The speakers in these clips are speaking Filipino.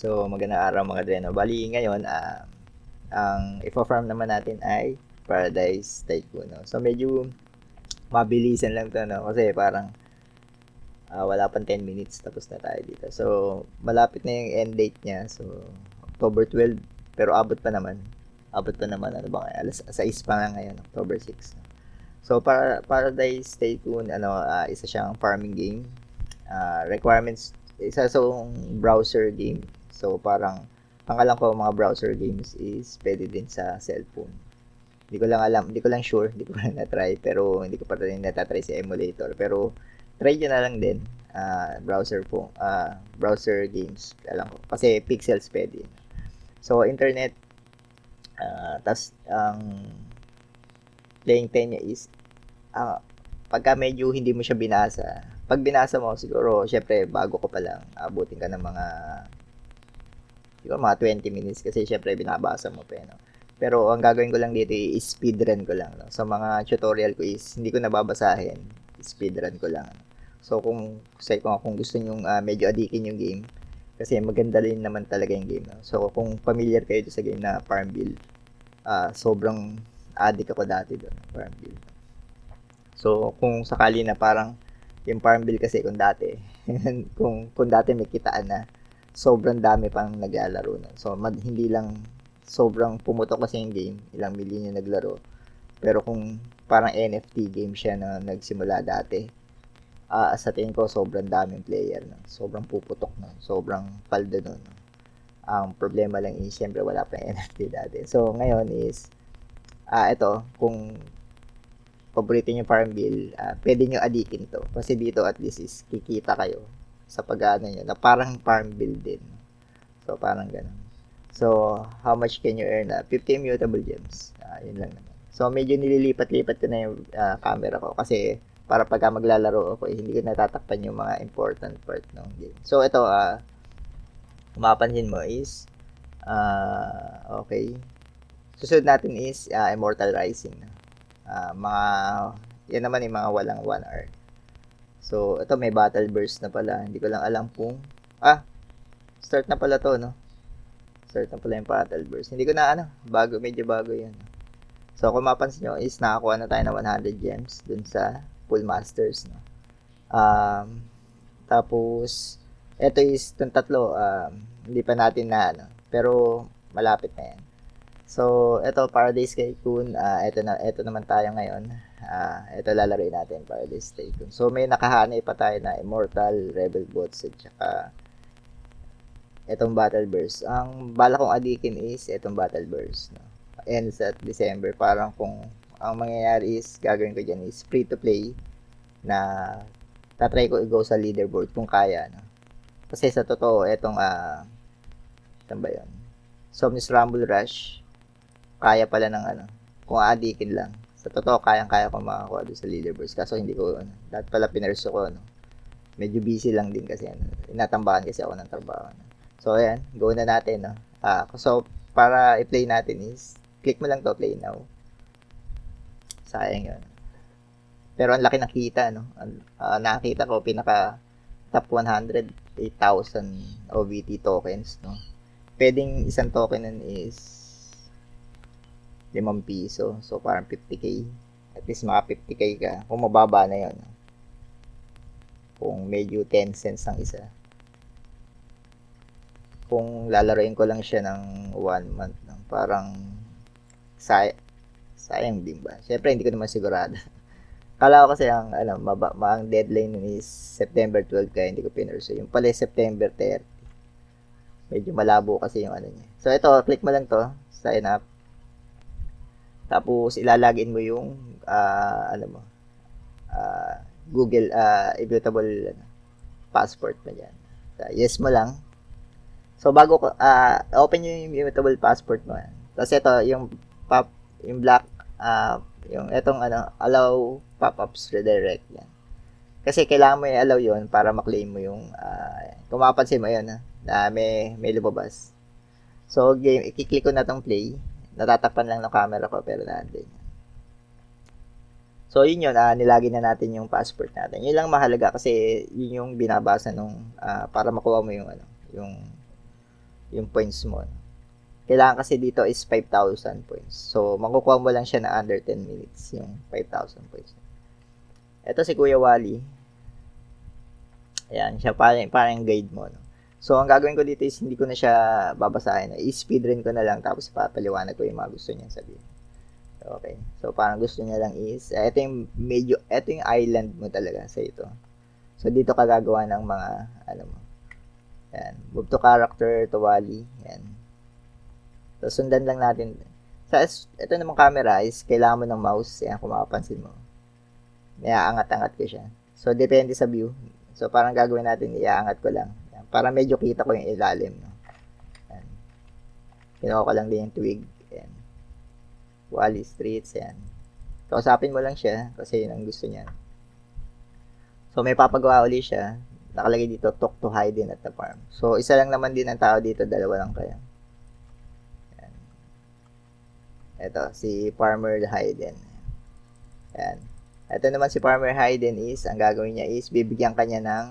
So, magandang araw mga dreno. Bali, ngayon, ah, ang ipo-farm naman natin ay Paradise Tycoon. No? So, medyo mabilisan lang to, no? Kasi parang ah, wala pang 10 minutes tapos na tayo dito. So, malapit na yung end date niya. So, October 12. Pero abot pa naman. Abot pa naman. Ano ba? Alas 6 pa nga ngayon. October 6. So, para Paradise Tycoon, ano, ah, isa siyang farming game. Ah, requirements, isa sa browser game. So, parang, ang alam ko mga browser games is pwede din sa cellphone. Hindi ko lang alam, hindi ko lang sure, hindi ko lang na-try, pero hindi ko pa rin natatry sa emulator. Pero, try nyo na lang din, ah, browser po, ah, browser games, alam ko. Kasi pixels pwede. So, internet, ah, tas ang playing time niya is, ah, pagka medyo hindi mo siya binasa, pag binasa mo, siguro, syempre, bago ko pa lang, abutin ka ng mga, siguro mga 20 minutes, kasi syempre, binabasa mo pa, no? Pero, ang gagawin ko lang dito is speedrun ko lang, no? Sa mga tutorial ko is, hindi ko nababasahin, speedrun ko lang. So, kung, say ko kung gusto nyo uh, medyo adikin yung game, kasi maganda rin naman talaga yung game, no? So, kung familiar kayo sa game na Farmville, uh, sobrang addict ako dati doon, Farmville. So, kung sakali na parang yung Farmville kasi kung dati, kung, kung dati may kitaan na, sobrang dami pang naglalaro na. So, mad, hindi lang sobrang pumutok kasi yung game, ilang milyon yung naglaro. Pero kung parang NFT game siya na nagsimula dati, uh, sa tingin ko sobrang daming player na. Sobrang puputok na. Sobrang paldo nun. Ang problema lang is, siyempre wala pa NFT dati. So, ngayon is, ah uh, ito, kung paborito nyo Farmville, uh, pwede nyo adikin to. Kasi dito at least is kikita kayo sa pag-ano nyo na parang Farmville din. So, parang ganun. So, how much can you earn? Uh, 50 immutable gems. Uh, yun lang naman. So, medyo nililipat-lipat ko na yung uh, camera ko kasi para pagka maglalaro ako, eh, hindi ko natatakpan yung mga important part ng game. So, ito, uh, mapansin mo is, uh, okay, susunod natin is uh, Immortal Rising. Uh, mga, yan naman yung mga walang 1 hour. So, ito may battle burst na pala. Hindi ko lang alam kung, ah, start na pala to, no? Start na pala yung battle burst. Hindi ko na ano, bago, medyo bago yan. So, kung mapansin nyo is nakakuha na tayo ng 100 gems dun sa Pool Masters. No? Um, tapos, ito is itong tatlo, um, hindi pa natin na ano, pero malapit na yan. So, ito Paradise Tycoon, uh, ito na ito naman tayo ngayon. Uh, ito lalaroin natin Paradise Tycoon. So, may nakahanay pa tayo na Immortal, Rebel Bots at saka itong Battle Burst. Ang bala kong adikin is itong Battle Burst. No? Ends at December. Parang kung ang mangyayari is, gagawin ko dyan is free to play na tatry ko i-go sa leaderboard kung kaya. No? Kasi sa totoo, itong, ah, uh, ba yun? Somnis Rumble Rush, kaya pala ng ano, kung adikin lang. Sa totoo, kayang-kaya ko makakuha doon sa leaderboards. Kaso hindi ko, ano, dahil pala pinerso ko, ano, medyo busy lang din kasi, ano, inatambakan kasi ako ng trabaho. No? So, ayan, go na natin, no? Ah, so, para i-play natin is, click mo lang to, play now. Sayang yun. Pero ang laki ng kita, no? Uh, nakita ko, pinaka top 100, 8,000 OVT tokens, no? Pwedeng isang token nun is 5 piso. So, parang 50k. At least mga 50k ka. Kung mababa na yun. Kung medyo 10 cents ang isa kung lalaroin ko lang siya ng one month, no? parang say sayang din ba? Siyempre, hindi ko naman sigurado. Kala ko kasi ang, ano, maba, ang deadline is September 12 kaya hindi ko pinurso. Yung pala September 30. Medyo malabo kasi yung ano niya. So, ito, click mo lang to. Sign up. Tapos, ilalagin mo yung, uh, ano mo, uh, Google, uh, immutable ano, passport mo dyan. So, yes mo lang. So bago uh, open yung immutable passport mo. Tapos ito yung pop yung black uh, yung etong ano allow pop-ups redirect yan. Kasi kailangan mo i-allow yon para ma-claim mo yung uh, kung mo yun ha, na may may lumabas. So game i-click ko na tong play. Natatakpan lang ng camera ko pero nandiyan. So yun yun, uh, nilagay na natin yung passport natin. Yun lang mahalaga kasi yun yung binabasa nung uh, para makuha mo yung ano, yung yung points mo. Kailangan kasi dito is 5,000 points. So, makukuha mo lang siya na under 10 minutes, yung 5,000 points. Ito si Kuya Wally. Ayan, siya parang, parang guide mo. No? So, ang gagawin ko dito is hindi ko na siya babasahin. I-speedrun ko na lang tapos papaliwanag ko yung mga gusto niya sabihin. Okay. So, parang gusto niya lang is, uh, ito yung medyo, ito yung island mo talaga sa ito. So, dito ka gagawa ng mga, ano mo, yan. Move to character to Wally. Yan. So, sundan lang natin. Sa, ito namang camera is, kailangan mo ng mouse. Yan, kung makapansin mo. May aangat-angat ko siya. So, depende sa view. So, parang gagawin natin, iaangat ko lang. Para medyo kita ko yung ilalim. No? Yan. Kinuha ko lang din yung twig. Yan. Wally Streets. Yan. Kausapin mo lang siya kasi yun ang gusto niya. So, may papagawa uli siya. Nakalagay dito, talk to Hayden at the farm. So, isa lang naman din ang tao dito. Dalawa lang kaya. Yan. Ito, si Farmer Hayden. Yan. Ito naman si Farmer Hayden is, ang gagawin niya is, bibigyan kanya ng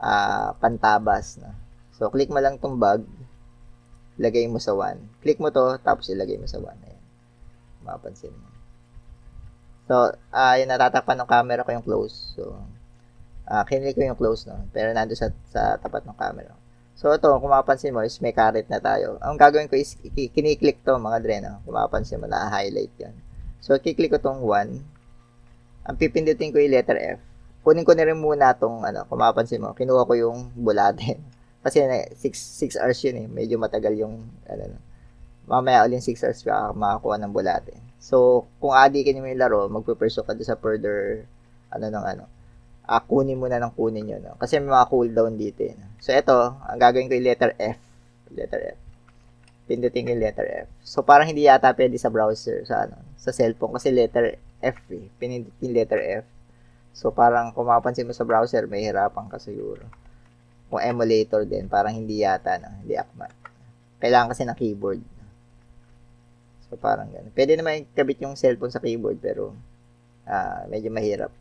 uh, pantabas. No? So, click mo lang tong bag, lagay mo sa 1. Click mo to, tapos ilagay mo sa 1. Ayan. Mapansin mo. So, uh, natatakpan ng camera ko yung close. So, uh, kinlik ko yung close, no? Pero nando sa, sa tapat ng camera. So, ito, kung mapapansin mo, is may caret na tayo. Ang gagawin ko is, kiniklik to, mga dreno. Kung mapapansin mo, na-highlight yan. So, kiklik ko tong 1 ang pipindutin ko yung letter F. Kunin ko na rin muna tong, ano, kung mapapansin mo, kinuha ko yung bulate. Kasi 6 hours yun eh. Medyo matagal yung, ano, mamaya ulit 6 hours ka makakuha ng bulate. So, kung adikin mo yung laro, magpuperso ka doon sa further, ano, ng ano, uh, kunin mo na ng kunin yun. No? Kasi may mga cooldown dito. Eh, no? So, ito, ang gagawin ko yung letter F. Letter F. Pindutin yung letter F. So, parang hindi yata pwede sa browser, sa ano, sa cellphone. Kasi letter F eh. Pinindot letter F. So, parang kung mapapansin mo sa browser, may hirapan ka siguro. Kung emulator din, parang hindi yata, no? hindi akma. Kailangan kasi ng keyboard. So, parang gano'n. Pwede naman kabit yung cellphone sa keyboard, pero uh, medyo mahirap.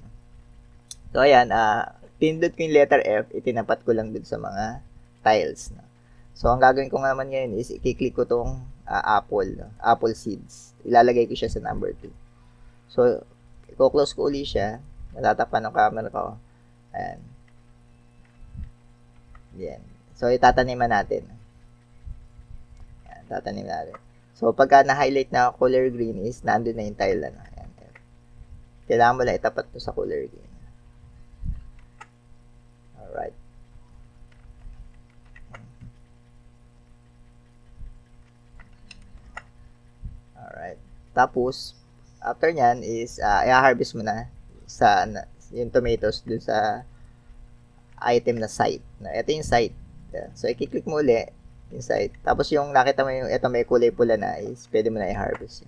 So, ayan, uh, pindot ko yung letter F, itinapat ko lang dun sa mga tiles. No? So, ang gagawin ko naman ngayon is, i-click ko tong uh, apple, no? apple seeds. Ilalagay ko siya sa number 2. So, i-close ko uli siya. Natatapan ng camera ko. Ayan. Yan. So, itataniman natin. Ayan, tatanim natin. So, pagka na-highlight na color green is, nandun na yung tile na. Ayan. Kailangan mo lang itapat to sa color green. Alright. Alright. Tapos, after nyan is uh, i-harvest mo na sa na, yung tomatoes dun sa item na site. Na, ito yung site. So, i-click mo uli yung site. Tapos yung nakita mo yung ito may kulay pula na is pwede mo na i-harvest.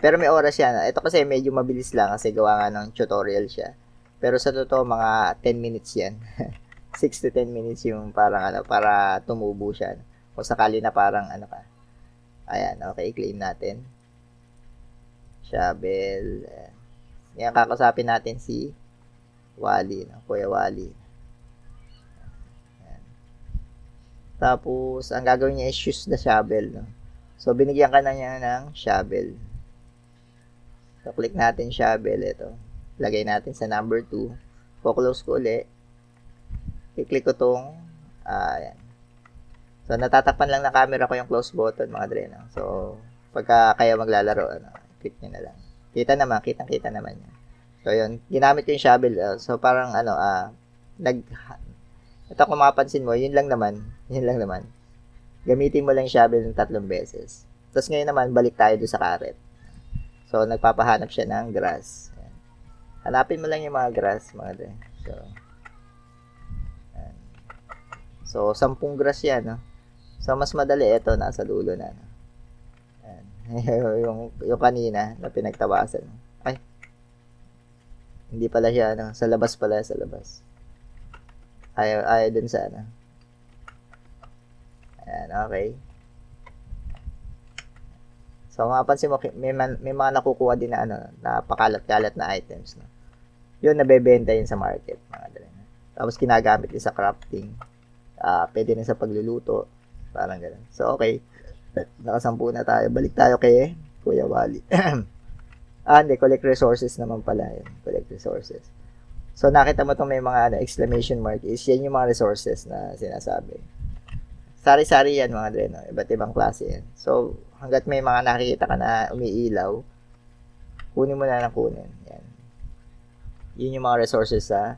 Pero may oras yan. Ito kasi medyo mabilis lang kasi gawa nga ng tutorial siya. Pero sa totoo, mga 10 minutes yan. 6 to 10 minutes yung parang ano, para tumubo siya. Kung sakali na parang ano ka. Ayan, okay, claim natin. Shabel. Ngayon, kakasapin natin si Wally, no? Kuya Wally. Ayan. Tapos, ang gagawin niya is use the shovel, no? So, binigyan ka na niya ng shovel. So, click natin shovel, ito. Lagay natin sa number 2. Po-close ko ulit. I-click ko tong, uh, ayan. So, natatakpan lang ng camera ko yung close button, mga dreno. So, pagka kayo maglalaro, ano, click nyo na lang. Kita naman, kitang-kita naman yan. So, yun. Ginamit ko yung shovel. Uh, so, parang, ano, ah, uh, nag, ito kung makapansin mo, yun lang naman. Yun lang naman. Gamitin mo lang yung shovel ng tatlong beses. Tapos ngayon naman, balik tayo doon sa carrot. So, nagpapahanap siya ng grass. Ayan. Hanapin mo lang yung mga grass, mga de. So, ayan. So, sampung grass yan, no? So, mas madali ito, nasa dulo na, no? yung, yung kanina na pinagtabasan. Ay, hindi pala siya, ano, sa labas pala, sa labas. Ayaw, ayaw dun sa, ano. Ayan, okay. So, mapapansin mo, may, man, may mga nakukuha din na, ano, na pakalat-kalat na items, no. Yun, nabebenta yun sa market, mga dala. Tapos, kinagamit din sa crafting. Ah, pwede rin sa pagluluto. Parang ganun. So, okay. Nakasampu na tayo. Balik tayo kay Kuya Wally. ah, hindi. Collect resources naman pala yun. Collect resources. So, nakita mo itong may mga ano, exclamation mark is yan yung mga resources na sinasabi. Sari-sari yan mga dre, no? Iba't ibang klase yan. So, hanggat may mga nakikita ka na umiilaw, kunin mo na ng kunin. Yan. Yun yung mga resources sa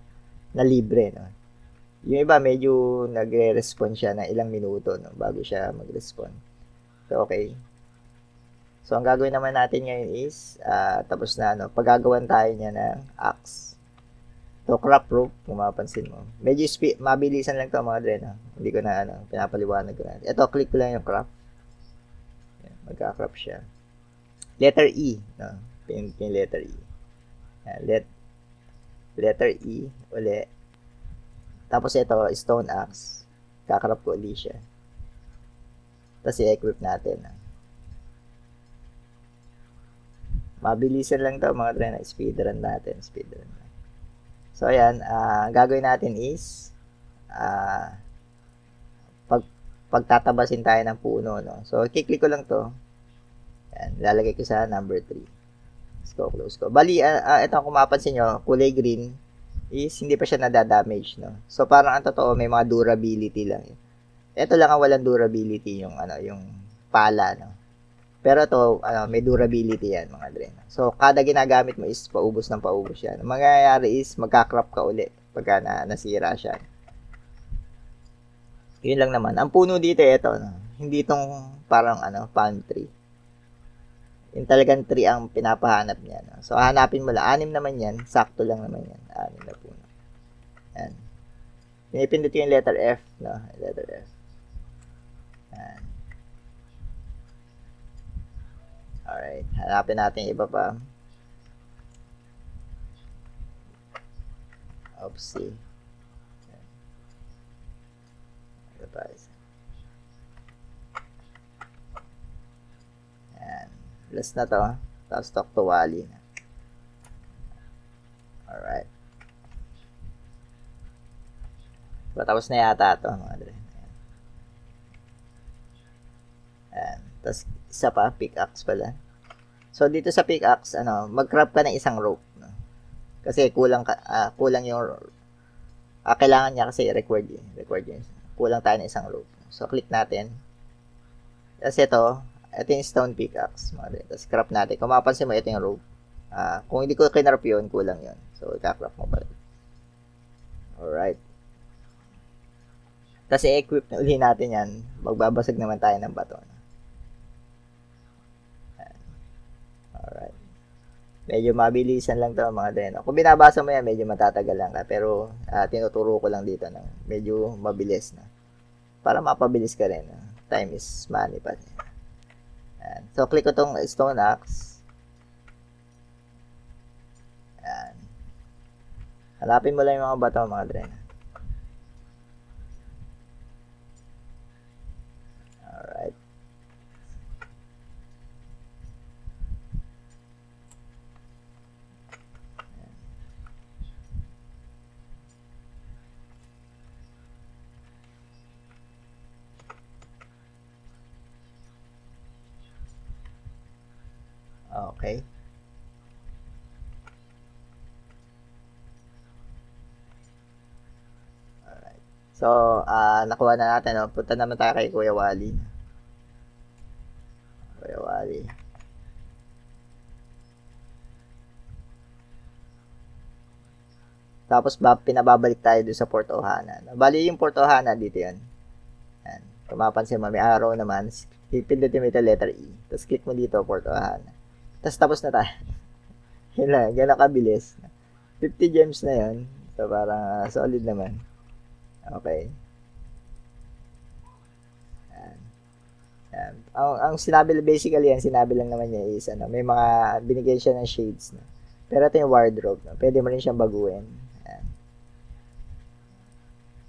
na libre, no? Yung iba, medyo nagre-respond siya ng ilang minuto, no? Bago siya mag-respond. Okay. So, ang gagawin naman natin ngayon is, ah, tapos na, no? Paggagawan tayo niya ng axe. So, crop rope, kung mapapansin mo. Medyo spe- mabilisan lang to mga dre? Hindi ko na, ano, pinapaliwanag ko na. Ito, click ko lang yung crop. Magka-crop siya. Letter E, no? Pin, pin letter E. Yan, let, letter E, uli. Tapos ito, stone axe. Kakrap ko uli siya. Tapos i-equip natin. no? Mabilisan lang to mga dre, na speedrun natin. Speedrun. So, ayan, ah, ang gagawin natin is, ah, pag, pagtatabasin tayo ng puno, no? So, kiklik ko lang to. Ayan, lalagay ko sa number 3. Let's go, close ko. Bali, ah, ah, ito kung mapansin nyo, kulay green is hindi pa siya nadadamage, no? So, parang ang totoo, may mga durability lang. Ito lang ang walang durability, yung, ano, yung pala, no? Pero to, ano, may durability yan, mga dre. So, kada ginagamit mo is paubos ng paubos yan. Ang mangyayari is magka-crop ka uli pagka na, nasira siya. Yun lang naman. Ang puno dito, ito, no? hindi itong parang ano, palm tree. Yung talagang tree ang pinapahanap niya. No? So, hanapin mo lang. Anim naman yan. Sakto lang naman yan. Anim na puno. Yan. Pinipindot ko yung letter F. No? Letter F. Yan. Alright. Hanapin natin iba pa. Oopsie. Yan. Ito pa isa. Yan. Na to. Tapos talk to Wally na. Alright. Patapos na yata ito, mga. Ayan. Ayan. Tapos, isa pa, pickaxe pala. So, dito sa pickaxe, ano, mag-crop ka ng isang rope. No? Kasi kulang, ka, ah, kulang yung, ah, kailangan niya kasi record yun. Record yun. Kulang tayo ng isang rope. So, click natin. Tapos ito, ito yung stone pickaxe. Tapos, crop natin. Kung mapansin mo, ito yung rope. Ah, kung hindi ko kinarap yun, kulang yun. So, ika-crop mo pala. Alright. Tapos i-equip na uli natin yan. Magbabasag naman tayo ng bato. Ayan. Alright. Medyo mabilisan lang to mga deno. Kung binabasa mo yan, medyo matatagal lang ka. Pero ah, tinuturo ko lang dito ng medyo mabilis na. Para mapabilis ka rin. ah. Time is money pa rin. Ayan. So, click ko tong stone axe. Ayan. Hanapin mo lang yung mga bato mga dren. Alright. Okay. Alright. So, ah nakuha na natin. No? Punta naman tayo kay Kuya Wally. Kuya Wally. Tapos ba, pinababalik tayo doon sa Port Ohana. Bali yung Port Ohana dito yan. Yan. Kung mapansin mo, may arrow naman. Pipindutin mo ito letter E. Tapos click mo dito, Port Ohana. Tapos tapos na tayo. Yun lang, gano'n kabilis. 50 gems na yun. So, parang ah, solid naman. Okay. Yan. Yan. Ang, ang sinabi, basically yan, sinabi lang naman niya is, ano, may mga, binigyan siya ng shades na. Pero ito yung wardrobe, no? pwede mo rin siyang baguhin. Yan.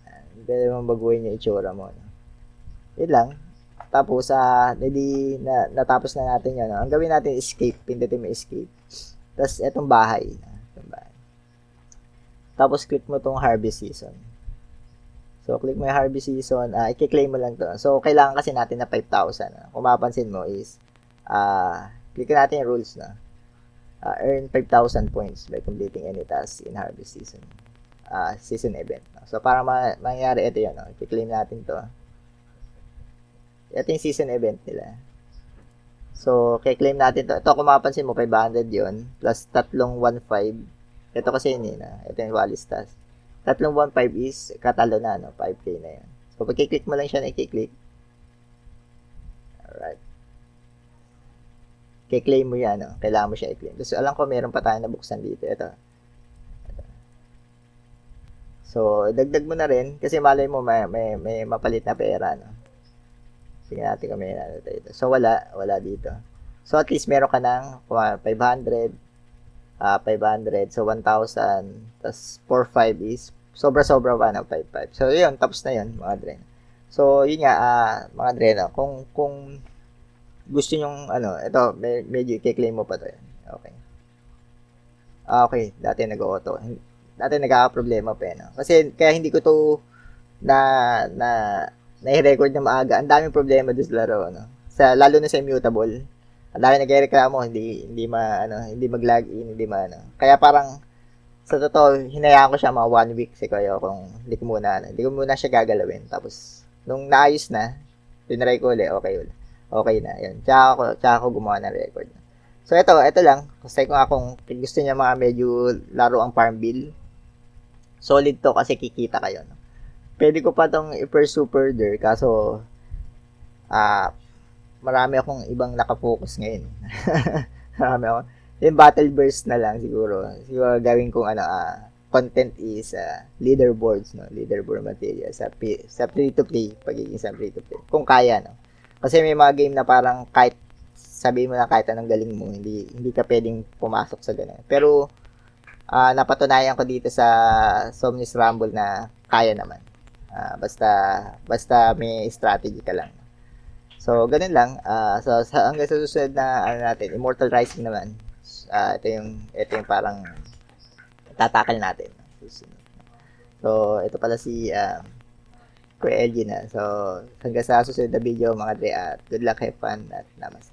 Yan. Pwede mo baguhin yung itsura mo. No? Yun lang. Tapos, ah, hindi, na, natapos na natin yun. No? Ang gawin natin, escape. Pindutin mo escape. Tapos, etong bahay. Itong bahay. Tapos, click mo tong harvest season. So, click mo yung harvest season. ah i-claim mo lang to. So, kailangan kasi natin na 5,000. ah. Kung mapapansin mo is, ah click natin yung rules na. Ah, earn 5,000 points by completing any task in harvest season. ah season event. no? So, para ma- mangyari ito yan. No? I-claim natin to. Ito yung season event nila. So, kay-claim natin to. Ito, kung mapapansin mo, 500 yon plus tatlong 1.5. Ito kasi yun yun. ah. Ito yung Wallis task. Tatlong 1.5 is katalo na, no? 5K na yan. So, pag click mo lang siya na i-click. Alright. Kay-claim mo yan, no? Kailangan mo siya i-claim. Tapos, alam ko, meron pa tayo nabuksan dito. Ito. Ito. So, dagdag mo na rin. Kasi malay mo, may, may, may mapalit na pera, no? Tingnan natin may ano dito. So, wala. Wala dito. So, at least meron ka ng uh, 500, ah 500, so 1,000, tas 4,500 is sobra-sobra pa ng 5,500. So, yun, tapos na yun, mga dren. So, yun nga, ah, mga dren, kung, kung gusto nyong, ano, ito, may, medyo i-claim mo pa to yan. Okay. Ah, okay, dati nag-auto. Dati nagkaka-problema pa yan. no? Kasi, kaya hindi ko to na, na, na-record na maaga. Ang daming problema doon sa laro, no? Sa, lalo na sa immutable ang dami nagreklamo, hindi hindi ma ano, hindi mag-log in, hindi ma ano. Kaya parang sa totoo, hinayaan ko siya mga one week si Kuya kung hindi ko muna ano, hindi ko muna siya gagalawin. Tapos nung naayos na, tinry ko ulit, okay ulit. Okay na, yun. Tsaka ako, tsaka ako gumawa ng record. So ito, ito lang. Kasi kung akong gusto niya mga medyo laro ang Farmville, solid to kasi kikita kayo. No? Pwede ko pa tong i-pursue further, kaso ah marami akong ibang nakafocus ngayon. marami ako. Yung battle burst na lang siguro. Siguro gawin kong ano, ah, content is ah, leaderboards, no? Leaderboard material sa, P- sa free-to-play, pagiging sa free-to-play. Kung kaya, no? Kasi may mga game na parang kahit sabihin mo na kahit anong galing mo, hindi hindi ka pwedeng pumasok sa ganun. Pero ah, napatunayan ko dito sa Somnis Rumble na kaya naman. Ah, basta basta may strategy ka lang. So, ganun lang. Ah, so, sa, hanggang sa susunod na, ano natin, Immortal Rising naman. Ah, ito yung, ito yung parang tatakal natin. Susunod. So, ito pala si um, Kuya LG na. So, hanggang sa susunod na video mga dre at good luck, have fun, at namaste.